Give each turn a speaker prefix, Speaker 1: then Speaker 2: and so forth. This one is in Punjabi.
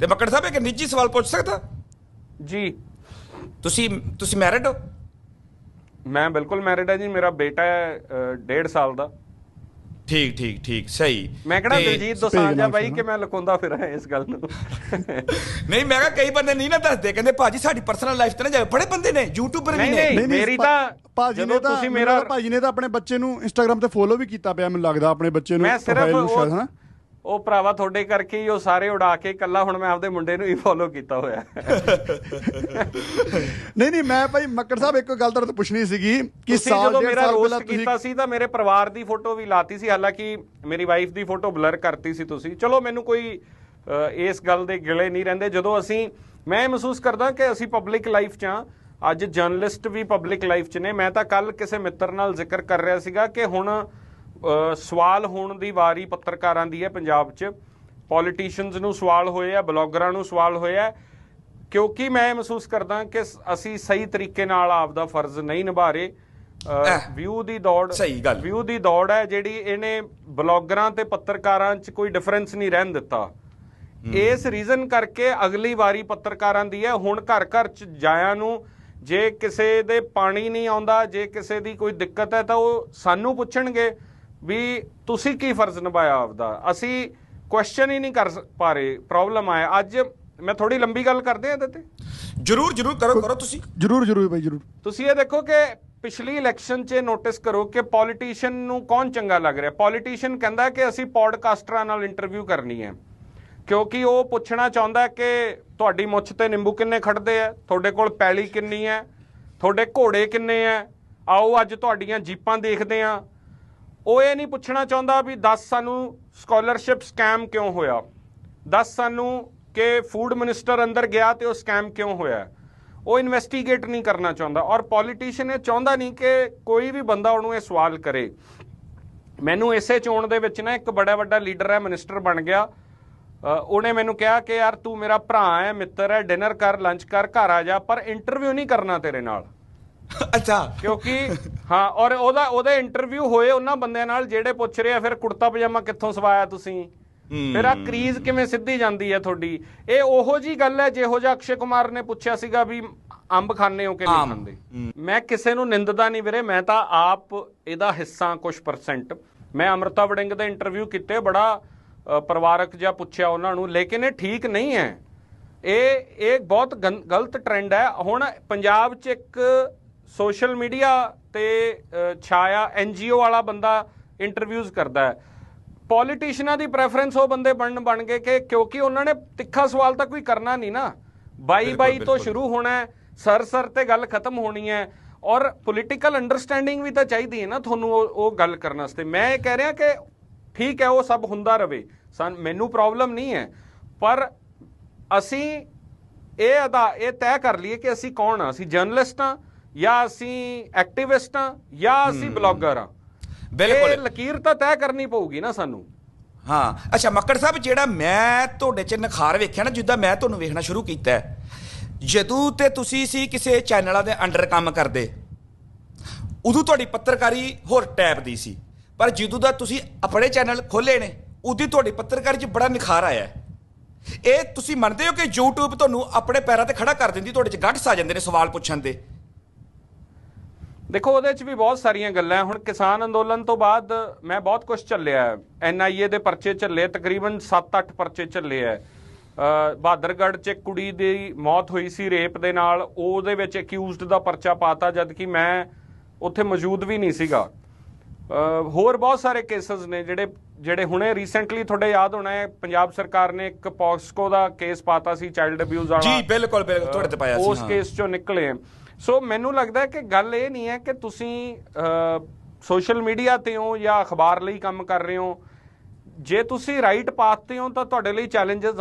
Speaker 1: ਤੇ ਮੱਕੜ ਸਾਹਿਬ ਇੱਕ ਨਿੱਜੀ ਸਵਾਲ ਪੁੱਛ ਸਕਦਾ?
Speaker 2: ਜੀ।
Speaker 1: ਤੁਸੀਂ ਤੁਸੀਂ ਮੈਰਿਡ ਹੋ?
Speaker 2: ਮੈਂ ਬਿਲਕੁਲ ਮੈਰਿਡ ਹੈ ਜੀ ਮੇਰਾ ਬੇਟਾ ਹੈ 1.5 ਸਾਲ ਦਾ।
Speaker 1: ਠੀਕ ਠੀਕ ਠੀਕ ਸਹੀ।
Speaker 2: ਮੈਂ ਕਿਹੜਾ ਦਿਲਜੀਤ ਦੋਸਾਂਝ ਬਾਈ ਕਿ ਮੈਂ ਲੁਕਾਉਂਦਾ ਫਿਰਾਂ ਇਸ ਗੱਲ ਨੂੰ?
Speaker 1: ਨਹੀਂ ਮੈਂ ਕਿਹਾ ਕਈ ਬੰਦੇ ਨਹੀਂ ਨਾ ਦੱਸਦੇ ਕਹਿੰਦੇ ਭਾਜੀ ਸਾਡੀ ਪਰਸਨਲ ਲਾਈਫ ਤੇ ਨਾ ਜਾਓ। ਬੜੇ ਬੰਦੇ ਨੇ ਯੂਟਿਊਬਰ ਵੀ
Speaker 2: ਨਹੀਂ,
Speaker 1: ਨੇ।
Speaker 2: ਨਹੀਂ। ਮੇਰੀ ਤਾਂ-
Speaker 3: ਭਾਜੀ ਨੇ ਤਾਂ
Speaker 2: ਤੁਸੀਂ
Speaker 3: ਮੇਰਾ ਭਾਜੀ ਨੇ ਤਾਂ ਆਪਣੇ ਬੱਚੇ ਨੂੰ ਇੰਸਟਾਗ੍ਰam ਤੇ ਫੋਲੋ ਵੀ ਕੀਤਾ ਪਿਆ ਮੈਨੂੰ ਲੱਗਦਾ ਆਪਣੇ ਬੱਚੇ ਨੂੰ
Speaker 2: ਮੈਂ ਸਿਰਫ ਉਹ? ਉਹ ਭਰਾਵਾ ਤੁਹਾਡੇ ਕਰਕੇ ਹੀ ਉਹ ਸਾਰੇ ਉਡਾ ਕੇ ਕੱਲਾ ਹੁਣ ਮੈਂ ਆਪਦੇ ਮੁੰਡੇ ਨੂੰ ਹੀ ਫੋਲੋ ਕੀਤਾ ਹੋਇਆ।
Speaker 3: ਨਹੀਂ ਨਹੀਂ ਮੈਂ ਭਾਈ ਮੱਕੜ ਸਾਹਿਬ ਇੱਕ ਗੱਲ ਤੋਂ ਪੁੱਛਣੀ ਸੀਗੀ ਕਿ ਸਾਲ
Speaker 2: ਜਦੋਂ ਮੇਰਾ ਰੋਸਟ ਕੀਤਾ ਸੀ ਤਾਂ ਮੇਰੇ ਪਰਿਵਾਰ ਦੀ ਫੋਟੋ ਵੀ ਲਾਤੀ ਸੀ ਹਾਲਾਂਕਿ ਮੇਰੀ ਵਾਈਫ ਦੀ ਫੋਟੋ ਬਲਰ ਕਰਤੀ ਸੀ ਤੁਸੀਂ। ਚਲੋ ਮੈਨੂੰ ਕੋਈ ਇਸ ਗੱਲ ਦੇ ਗਿਲੇ ਨਹੀਂ ਰਹਿੰਦੇ। ਜਦੋਂ ਅਸੀਂ ਮੈਂ ਮਹਿਸੂਸ ਕਰਦਾ ਕਿ ਅਸੀਂ ਪਬਲਿਕ ਲਾਈਫ 'ਚ ਆ ਅੱਜ ਜਰਨਲਿਸਟ ਵੀ ਪਬਲਿਕ ਲਾਈਫ 'ਚ ਨੇ। ਮੈਂ ਤਾਂ ਕੱਲ ਕਿਸੇ ਮਿੱਤਰ ਨਾਲ ਜ਼ਿਕਰ ਕਰ ਰਿਹਾ ਸੀਗਾ ਕਿ ਹੁਣ ਸਵਾਲ ਹੋਣ ਦੀ ਵਾਰੀ ਪੱਤਰਕਾਰਾਂ ਦੀ ਹੈ ਪੰਜਾਬ 'ਚ। ਪੋਲੀਟੀਸ਼ੀਅਨਸ ਨੂੰ ਸਵਾਲ ਹੋਏ ਆ ਬਲੌਗਰਾਂ ਨੂੰ ਸਵਾਲ ਹੋਏ ਆ। ਕਿਉਂਕਿ ਮੈਂ ਮਹਿਸੂਸ ਕਰਦਾ ਕਿ ਅਸੀਂ ਸਹੀ ਤਰੀਕੇ ਨਾਲ ਆਪਦਾ ਫਰਜ਼ ਨਹੀਂ ਨਿਭਾ ਰਹੇ ਵਿਊ ਦੀ ਦੌੜ
Speaker 1: ਸਹੀ ਗੱਲ।
Speaker 2: ਵਿਊ ਦੀ ਦੌੜ ਹੈ ਜਿਹੜੀ ਇਹਨੇ ਬਲੌਗਰਾਂ ਤੇ ਪੱਤਰਕਾਰਾਂ 'ਚ ਕੋਈ ਡਿਫਰੈਂਸ ਨਹੀਂ ਰਹਿਣ ਦਿੱਤਾ। ਇਸ ਰੀਜ਼ਨ ਕਰਕੇ ਅਗਲੀ ਵਾਰੀ ਪੱਤਰਕਾਰਾਂ ਦੀ ਹੈ ਹੁਣ ਘਰ ਘਰ 'ਚ ਜਾਇਆਂ ਨੂੰ ਜੇ ਕਿਸੇ ਦੇ ਪਾਣੀ ਨਹੀਂ ਆਉਂਦਾ ਜੇ ਕਿਸੇ ਦੀ ਕੋਈ ਦਿੱਕਤ ਹੈ ਤਾਂ ਉਹ ਸਾਨੂੰ ਪੁੱਛਣਗੇ। ਵੀ ਤੁਸੀਂ ਕੀ ਫਰਜ਼ ਨਿਭਾਇਆ ਆਪਦਾ? ਅਸੀਂ ਕੁਐਸਚਨ ਹੀ ਨਹੀਂ ਕਰ ਪਾ ਰਹੇ ਪ੍ਰੋਬਲਮ ਆਇਆ। ਅੱਜ ਮੈਂ ਥੋੜੀ ਲੰਬੀ ਗੱਲ ਕਰਦੇ ਆ ਇਹਦੇ ਤੇ?
Speaker 1: ਜਰੂਰ ਜਰੂਰ ਕਰੋ ਕਰੋ ਤੁਸੀਂ।
Speaker 3: ਜਰੂਰ ਜਰੂਰ ਭਾਈ ਜਰੂਰ।
Speaker 2: ਤੁਸੀਂ ਇਹ ਦੇਖੋ ਕਿ ਪਿਛਲੀ ਇਲੈਕਸ਼ਨ 'ਚ ਨੋਟਿਸ ਕਰੋ ਕਿ ਪੋਲੀਟੀਸ਼ੀਅਨ ਨੂੰ ਕੌਣ ਚੰਗਾ ਲੱਗ ਰਿਹਾ? ਪੋਲੀਟੀਸ਼ੀਅਨ ਕਹਿੰਦਾ ਕਿ ਅਸੀਂ ਪੋਡਕਾਸਟਰਾਂ ਨਾਲ ਇੰਟਰਵਿਊ ਕਰਨੀ ਹੈ। ਕਿਉਂਕਿ ਉਹ ਪੁੱਛਣਾ ਚਾਹੁੰਦਾ ਕਿ ਤੁਹਾਡੀ ਮੁੱਛ ਤੇ ਨਿੰਬੂ ਕਿੰਨੇ ਖੜਦੇ ਆ? ਤੁਹਾਡੇ ਕੋਲ ਪੈਲੀ ਕਿੰਨੀ ਹੈ? ਤੁਹਾਡੇ ਘੋੜੇ ਕਿੰਨੇ ਆ? ਆਓ ਅੱਜ ਤੁਹਾਡੀਆਂ ਜੀਪਾਂ ਦੇਖਦੇ ਆ ਉਹ ਇਹ ਨਹੀਂ ਪੁੱਛਣਾ ਚਾਹੁੰਦਾ ਵੀ 10 ਸਾਨੂੰ ਸਕਾਲਰਸ਼ਿਪ ਸਕੈਮ ਕਿਉਂ ਹੋਇਆ? 10 ਸਾਨੂੰ ਕਿ ਫੂਡ ਮਿਨਿਸਟਰ ਅੰਦਰ ਗਿਆ ਤੇ ਉਹ ਸਕੈਮ ਕਿਉਂ ਹੋਇਆ? ਉਹ ਇਨਵੈਸਟੀਗੇਟ ਨਹੀਂ ਕਰਨਾ ਚਾਹੁੰਦਾ ਔਰ ਪੋਲੀਟੀਸ਼ੀਅਨ ਇਹ ਚਾਹੁੰਦਾ ਨਹੀਂ ਕਿ ਕੋਈ ਵੀ ਬੰਦਾ ਉਹਨੂੰ ਇਹ ਸਵਾਲ ਕਰੇ। ਮੈਨੂੰ ਇਸੇ ਚੋਣ ਦੇ ਵਿੱਚ ਨਾ ਇੱਕ ਬੜਾ ਵੱਡਾ ਲੀਡਰ ਹੈ ਮਿਨਿਸਟਰ ਬਣ ਗਿਆ। ਉਹਨੇ ਮੈਨੂੰ ਕਿਹਾ ਕਿ ਯਾਰ ਤੂੰ ਮੇਰਾ ਭਰਾ ਹੈ, ਮਿੱਤਰ ਹੈ ਡਿਨਰ ਕਰ ਲੰਚ ਕਰ, ਘਰ ਆ ਜਾ, ਪਰ ਇੰਟਰਵਿਊ ਨਹੀਂ ਕਰਨਾ ਤੇਰੇ ਨਾਲ।
Speaker 1: ਅੱਛਾ।
Speaker 2: ਕਿਉਂਕਿ ਹਾਂ ਔਰ ਉਹਦਾ ਉਹਦੇ ਇੰਟਰਵਿਊ ਹੋਏ ਉਹਨਾਂ ਬੰਦਿਆਂ ਨਾਲ ਜਿਹੜੇ ਪੁੱਛ ਰਹੇ ਆ ਫਿਰ ਕੁੜਤਾ ਪਜਾਮਾ ਕਿੱਥੋਂ ਸਵਾਇਆ ਤੁਸੀਂ? ਫਿਰ ਆ ਕਰੀਜ਼ ਕਿਵੇਂ ਸਿੱਧੀ ਜਾਂਦੀ ਹੈ ਤੁਹਾਡੀ? ਇਹ ਉਹੋ ਜੀ ਗੱਲ ਹੈ ਜਿਹੋ ਜਿਹਾ ਅਕਸ਼ੇ ਕੁਮਾਰ ਨੇ ਪੁੱਛਿਆ ਸੀਗਾ ਵੀ ਅੰਬ ਖਾਣੇ ਹੋ ਕਿ ਨਹੀਂ। ਖਾਂਦੇ? ਮੈਂ ਕਿਸੇ ਨੂੰ ਨਿੰਦਦਾ ਨਹੀਂ ਵੀਰੇ ਮੈਂ ਤਾਂ ਆਪ ਇਹਦਾ ਹਿੱਸਾ ਕੁਝ ਪਰਸੈਂਟ ਮੈਂ ਅਮਰਤਾ ਵੜਿੰਗ ਦੇ ਇੰਟਰਵਿਊ ਕੀਤੇ ਬੜਾ ਪਰਿਵਾਰਕ ਜਿਹਾ ਪੁੱਛਿਆ ਉਹਨਾਂ ਨੂੰ ਲੇਕਿਨ ਇਹ ਠੀਕ ਨਹੀਂ ਹੈ। ਇਹ ਇਹ ਬਹੁਤ ਗਲਤ ਟ੍ਰੈਂਡ ਹੈ। ਹੁਣ ਪੰਜਾਬ 'ਚ ਇੱਕ ਸੋਸ਼ਲ ਮੀਡੀਆ ਤੇ ਛਾਇਆ ਐਨਜੀਓ ਵਾਲਾ ਬੰਦਾ ਇੰਟਰਵਿਊਜ਼ ਕਰਦਾ ਹੈ। ਪੋਲੀਟੀਸ਼ੀਅਨਾਂ ਦੀ ਪ੍ਰੈਫਰੈਂਸ ਉਹ ਬੰਦੇ ਬਣਨ ਬਣ ਗਏ ਕਿ ਕਿਉਂਕਿ ਉਹਨਾਂ ਨੇ ਤਿੱਖਾ ਸਵਾਲ ਤਾਂ ਕੋਈ ਕਰਨਾ ਨਹੀਂ ਨਾ। ਬਾਈ ਬਾਈ ਤੋਂ। ਸ਼ੁਰੂ ਹੋਣਾ ਹੈ ਸਰ ਸਰ ਤੇ ਗੱਲ ਖਤਮ ਹੋਣੀ ਹੈ ਔਰ ਪੋਲੀਟੀਕਲ ਅੰਡਰਸਟੈਂਡਿੰਗ ਵੀ ਤਾਂ ਚਾਹੀਦੀ ਹੈ ਨਾ ਤੁਹਾਨੂੰ ਉਹ ਉਹ ਗੱਲ ਕਰਨ ਵਾਸਤੇ। ਮੈਂ ਇਹ ਕਹਿ ਰਿਹਾ ਕਿ ਠੀਕ ਹੈ ਉਹ ਸਭ ਹੁੰਦਾ ਰਵੇ। ਸਨ ਮੈਨੂੰ ਪ੍ਰੋਬਲਮ ਨਹੀਂ ਹੈ ਪਰ ਅਸੀਂ ਇਹ ਅਦਾ ਇਹ ਤੈਅ ਕਰ ਲਈਏ ਕਿ ਅਸੀਂ ਕੌਣ ਆ ਅਸੀਂ ਜਰਨਲਿਸਟ ਆ ਜਾਂ ਅਸੀਂ ਐਕਟਿਵਿਸਟ ਆ ਜਾਂ ਅਸੀਂ ਬਲੌਗਰ ਆ
Speaker 1: ਬਿਲਕੁਲ।
Speaker 2: ਇਹ ਲਕੀਰ ਤਾਂ ਤੈਅ ਕਰਨੀ ਪਊਗੀ ਨਾ ਸਾਨੂੰ।
Speaker 1: ਹਾਂ। ਅੱਛਾ ਮੱਕੜ ਸਾਹਿਬ ਜਿਹੜਾ ਮੈਂ ਤੁਹਾਡੇ ਚ ਨਖਾਰ ਵੇਖਿਆ ਨਾ ਜਿੱਦਾਂ ਮੈਂ ਤੁਹਾਨੂੰ ਵੇਖਣਾ ਸ਼ੁਰੂ ਕੀਤਾ ਜਦੋਂ ਤੇ ਤੁਸੀਂ ਸੀ ਕਿਸੇ ਚੈਨਲਾਂ ਦੇ ਅੰਡਰ ਕੰਮ ਕਰਦੇ ਉਦੋਂ ਤੁਹਾਡੀ ਪੱਤਰਕਾਰੀ ਹੋਰ ਟੈਪ ਦੀ ਸੀ ਪਰ ਜਦੋਂ ਦਾ ਤੁਸੀਂ ਆਪਣੇ ਚੈਨਲ ਖੋਲੇ ਨੇ ਉਦੋਂ ਤੁਹਾਡੀ ਪੱਤਰਕਾਰੀ 'ਚ ਬੜਾ ਨਿਖਾਰ ਆਇਆ। ਇਹ ਤੁਸੀਂ ਮੰਨਦੇ ਹੋ ਕਿ YouTube ਤੁਹਾਨੂੰ ਆਪਣੇ ਪੈਰਾਂ ਤੇ ਖੜਾ ਕਰ ਦਿੰਦੀ ਤੁਹਾਡੇ 'ਚ ਗੱਠਸ ਆ ਜਾਂਦੇ ਨੇ ਸਵਾਲ ਪੁੱਛਣ ਦੇ?
Speaker 2: ਦੇਖੋ ਉਹਦੇ 'ਚ ਵੀ ਬਹੁਤ ਸਾਰੀਆਂ ਗੱਲਾਂ। ਹੁਣ ਕਿਸਾਨ ਅੰਦੋਲਨ ਤੋਂ ਬਾਅਦ ਮੈਂ ਬਹੁਤ ਕੁਝ ਚੱਲਿਆ ਐਨਆਈਏ ਦੇ ਪਰਚੇ ਚੱਲੇ ਤਕਰੀਬਨ 7-8 ਪਰਚੇ ਚੱਲੇ ਅ, ਬਹਾਦਰਗੜ੍ਹ 'ਚ ਕੁੜੀ ਦੀ ਮੌਤ ਹੋਈ ਸੀ ਰੇਪ ਦੇ ਨਾਲ ਉਹਦੇ ਵਿੱਚ ਅਕਿਊਜ਼ਡ ਦਾ ਪਰਚਾ ਪਾਤਾ ਜਦ ਕਿ ਮੈਂ ਉੱਥੇ ਮੌਜੂਦ ਵੀ ਨਹੀਂ ਸੀਗਾ ਹੋਰ ਬਹੁਤ ਸਾਰੇ ਕੇਸਸ ਨੇ ਜਿਹੜੇ ਜਿਹੜੇ ਹੁਣੇ ਰੀਸੈਂਟਲੀ ਤੁਹਾਡੇ ਯਾਦ ਹੋਣਾ ਹੈ ਪੰਜਾਬ ਸਰਕਾਰ ਨੇ ਇੱਕ ਪੌਕਸਕੋ ਦਾ ਕੇਸ ਪਾਤਾ ਸੀ ਚਾਈਲਡ ਅਬਿਊਜ਼ ਵਾਲਾ
Speaker 1: ਜੀ ਬਿਲਕੁਲ ਬਿਲਕੁਲ ਤੁਹਾਡੇ ਤੇ ਪਾਇਆ ਸੀ
Speaker 2: ਉਸ। ਕੇਸ ਚੋਂ ਨਿਕਲੇ ਆ। ਸੋ ਮੈਨੂੰ ਲੱਗਦਾ ਕਿ ਗੱਲ ਇਹ ਨਹੀਂ ਹੈ ਕਿ ਤੁਸੀਂ ਸੋਸ਼ਲ ਮੀਡੀਆ ਤੇ ਹੋ ਜਾਂ ਅਖਬਾਰ ਲਈ ਕੰਮ ਕਰ ਰਹੇ ਹੋ। ਜੇ ਤੁਸੀਂ ਰਾਈਟ ਪਾਥ ਤੇ ਹੋ ਤਾਂ ਤੁਹਾਡੇ ਲਈ ਚੈਲੰਜਸ